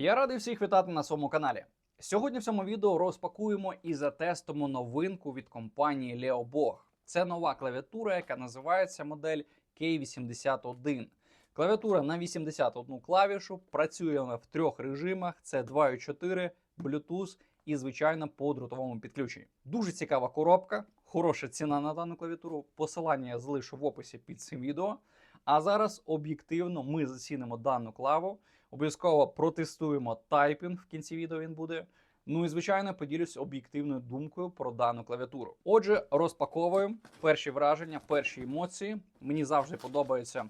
Я радий всіх вітати на своєму каналі. Сьогодні в цьому відео розпакуємо і затестимо новинку від компанії Leobog. Це нова клавіатура, яка називається модель K81. Клавіатура на 81 клавішу, працює вона в трьох режимах: це 2.4, Bluetooth і, звичайно, по дротовому підключенні. Дуже цікава коробка, хороша ціна на дану клавіатуру. Посилання я залишу в описі під цим відео. А зараз об'єктивно ми зацінимо дану клаву. Обов'язково протестуємо тайпінг в кінці відео. Він буде. Ну і звичайно поділюсь об'єктивною думкою про дану клавіатуру. Отже, розпаковуємо перші враження, перші емоції. Мені завжди подобається,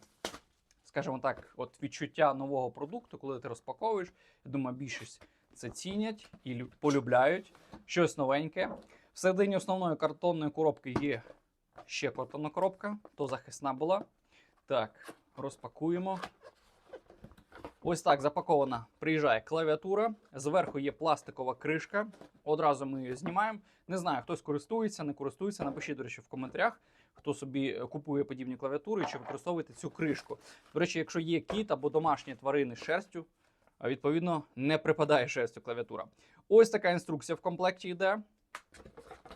скажімо так, от відчуття нового продукту, коли ти розпаковуєш. Я думаю, більшість це цінять і полюбляють. Щось новеньке. Всередині основної картонної коробки є ще картонна коробка, то захисна була. Так, розпакуємо. Ось так запакована приїжджає клавіатура. Зверху є пластикова кришка. Одразу ми її знімаємо. Не знаю, хтось користується, не користується. Напишіть, до речі, в коментарях, хто собі купує подібні клавіатури, чи використовуєте цю кришку. До речі, якщо є кіт або домашні тварини з шерстю, відповідно не припадає шерстю клавіатура. Ось така інструкція в комплекті йде.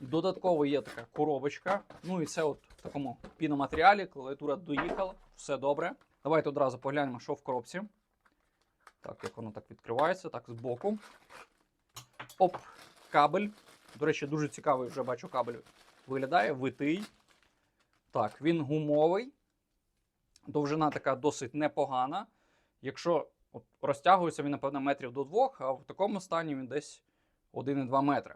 Додатково є така коробочка. Ну і це от в такому піноматеріалі. Клавіатура доїхала, все добре. Давайте одразу поглянемо, що в коробці. Так, як воно так відкривається, так, збоку. Оп, кабель. До речі, дуже цікавий, вже бачу, кабель виглядає, витий. Так, він гумовий. Довжина така досить непогана. Якщо от, розтягується він, напевно, метрів до двох, а в такому стані він десь 1,2 метри.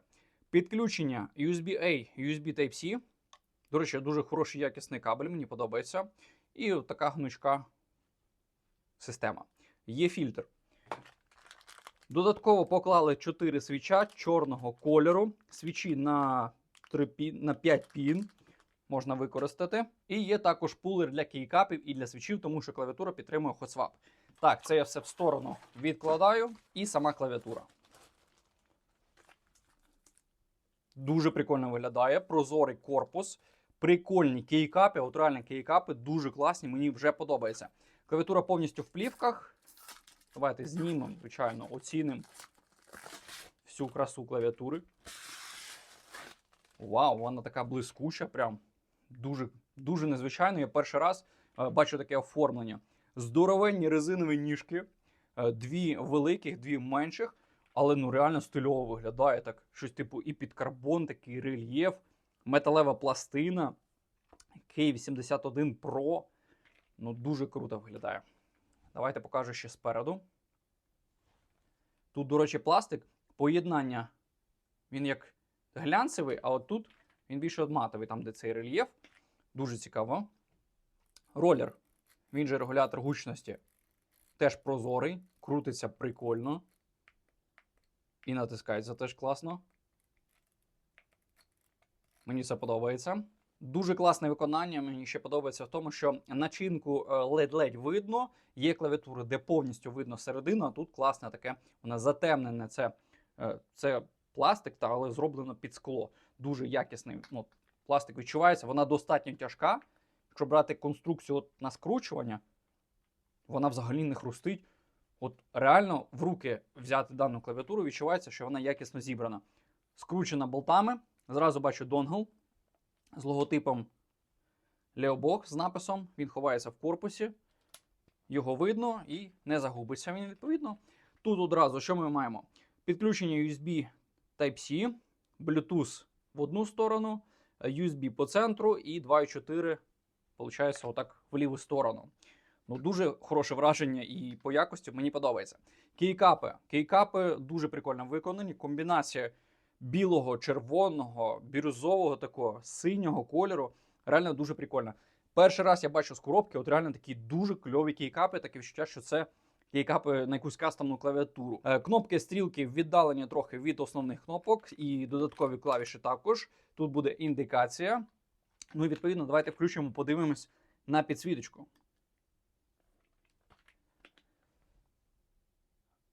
Підключення USB-A, USB Type-C. До речі, дуже хороший якісний кабель, мені подобається. І така гнучка система. Є фільтр. Додатково поклали 4 свіча чорного кольору. Свічі на, 3 пін, на 5 пін можна використати. І є також пулер для кейкапів і для свічів, тому що клавіатура підтримує HotSwap. Так, це я все в сторону відкладаю. І сама клавіатура. Дуже прикольно виглядає. Прозорий корпус. Прикольні кейкапи, от реально кейкапи, дуже класні, мені вже подобається. Клавіатура повністю в плівках. Давайте знімемо, звичайно, оцінимо всю красу клавіатури. Вау, вона така блискуча, прям дуже, дуже незвичайно. Я перший раз е, бачу таке оформлення. Здоровенні резинові ніжки, е, дві великих, дві менших, але ну реально стильово виглядає. Так, щось типу і під карбон, такий рельєф, металева пластина, K81 Pro. Ну, дуже круто виглядає. Давайте покажу ще спереду. Тут, до речі, пластик, поєднання. Він як глянцевий, а от тут він більше матовий, там, де цей рельєф. Дуже цікаво. Ролер, він же регулятор гучності, теж прозорий, крутиться прикольно. І натискається теж класно. Мені це подобається. Дуже класне виконання. Мені ще подобається в тому, що начинку е, ледь-ледь видно. Є клавіатури, де повністю видно середину, а тут класне таке, вона затемнене. Це, е, це пластик, та, але зроблено під скло. Дуже якісний. Ну, пластик відчувається, вона достатньо тяжка. Якщо брати конструкцію от на скручування, вона взагалі не хрустить. От реально в руки взяти дану клавіатуру, відчувається, що вона якісно зібрана. Скручена болтами. Зразу бачу донгл з логотипом Leobog з написом. Він ховається в корпусі. Його видно і не загубиться він відповідно. Тут одразу що ми маємо? Підключення USB Type-C, Bluetooth в одну сторону, USB по центру і 2.4, виходить, отак в ліву сторону. Ну, дуже хороше враження і по якості мені подобається. Кейкапи. Кейкапи дуже прикольно виконані. Комбінація білого, червоного, бірюзового такого, синього кольору. Реально дуже прикольно. Перший раз я бачу з коробки, от реально такі дуже кльові кейкапи, таке відчуття, що це кейкапи на якусь кастомну клавіатуру. Е, кнопки, стрілки віддалені трохи від основних кнопок, і додаткові клавіші також. Тут буде індикація. Ну і відповідно, давайте включимо, подивимось на підсвіточку.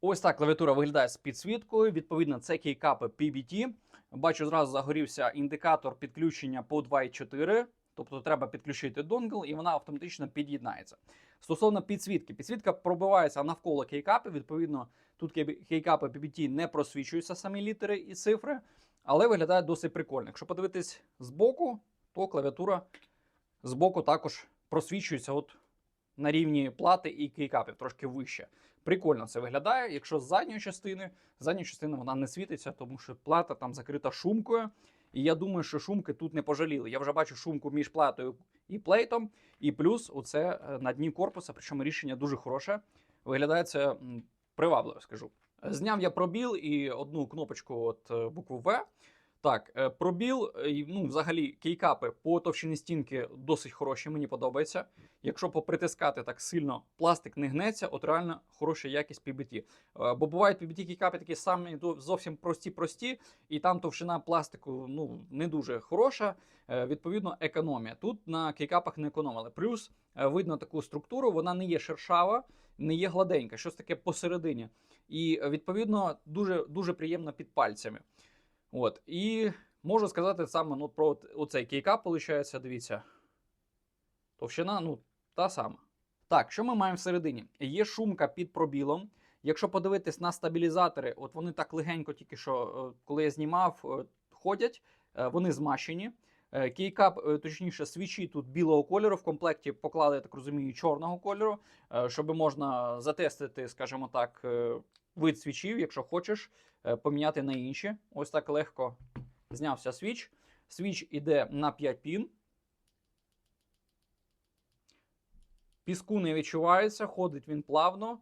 Ось так клавіатура виглядає з підсвіткою. Відповідно, це кейкапи PBT. Бачу, зразу загорівся індикатор підключення по 2.4. Тобто треба підключити донгл, і вона автоматично під'єднається. Стосовно підсвітки, підсвітка пробивається навколо кейкапів. Відповідно, тут кейкапи PBT не просвічуються самі літери і цифри, але виглядає досить прикольно. Якщо подивитись збоку, то клавіатура збоку також просвічується от на рівні плати і кейкапів, трошки вище. Прикольно це виглядає. Якщо з задньої частини, задня частина вона не світиться, тому що плата там закрита шумкою. І я думаю, що шумки тут не пожаліли. Я вже бачу шумку між платою і плейтом, і плюс оце е, на дні корпуса, причому рішення дуже хороше. Виглядає це привабливо, скажу. Зняв я пробіл і одну кнопочку от е, букву В. Так, е, пробіл, е, ну, взагалі, кейкапи по товщині стінки досить хороші, мені подобається. Якщо попритискати так сильно, пластик не гнеться, от реально хороша якість PBT. Е, Бо бувають PBT кейкапи такі самі зовсім прості-прості, і там товщина пластику ну, не дуже хороша. Відповідно, економія. Тут на кейкапах не економили. Плюс видно таку структуру, вона не є шершава, не є гладенька, щось таке посередині. І відповідно дуже, дуже приємно під пальцями. От. І можу сказати саме ну, про оцей кейкап, виходить, дивіться. Товщина, ну, та сама. Так, що ми маємо всередині? Є шумка під пробілом. Якщо подивитись на стабілізатори, от вони так легенько, тільки що, е, коли я знімав, е, ходять, е, вони змащені. Е, Кейкап, е, точніше, свічі тут білого кольору. В комплекті поклали, я так розумію, чорного кольору, е, щоб можна затестити, скажімо так, вид свічів, якщо хочеш, поміняти на інші. Ось так легко знявся свіч. Свіч іде на 5 пін. Піску не відчувається, ходить він плавно.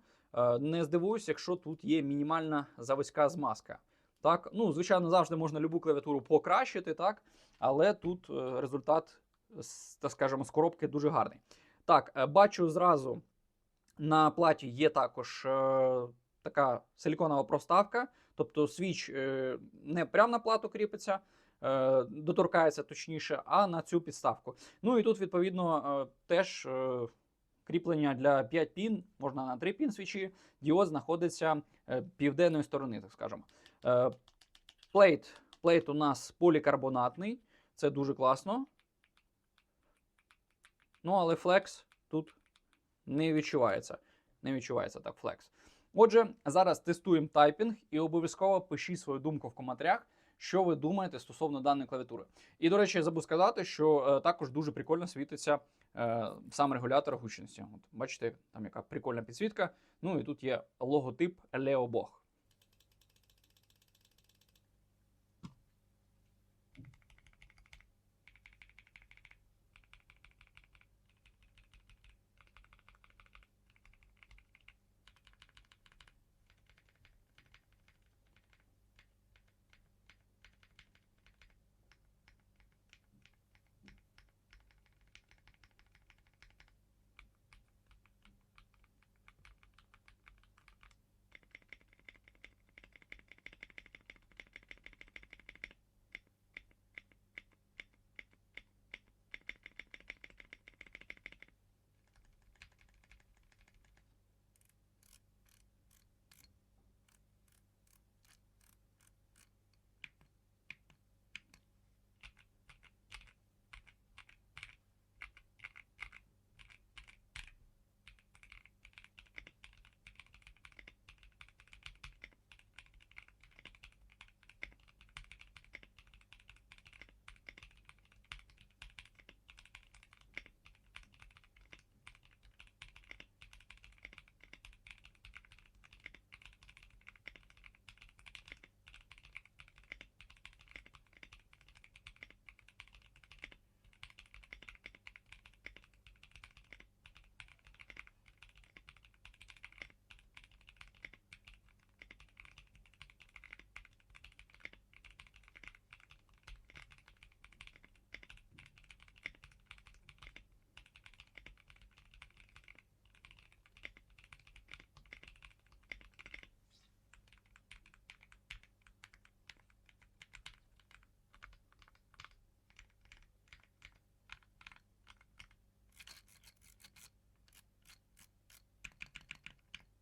Не здивуюсь, якщо тут є мінімальна заводська змазка. Так, ну, звичайно, завжди можна любу клавіатуру покращити, так, але тут е, результат, так скажемо, з коробки дуже гарний. Так, е, бачу зразу на платі є також е, така силіконова проставка, тобто свіч е, не прямо на плату кріпиться, е, доторкається точніше, а на цю підставку. Ну і тут, відповідно, е, теж е, кріплення для 5 пін, можна на 3 пін свічі. Діод знаходиться е, південної сторони, так скажемо. Е, Плейт, плейт у нас полікарбонатний, це дуже класно. Ну, але флекс тут не відчувається. Не відчувається так флекс. Отже, зараз тестуємо тайпінг і обов'язково пишіть свою думку в коментарях, що ви думаєте стосовно даної клавіатури. І, до речі, я забув сказати, що е, також дуже прикольно світиться е, сам регулятор гучності. От, бачите, там яка прикольна підсвітка. Ну і тут є логотип Bog.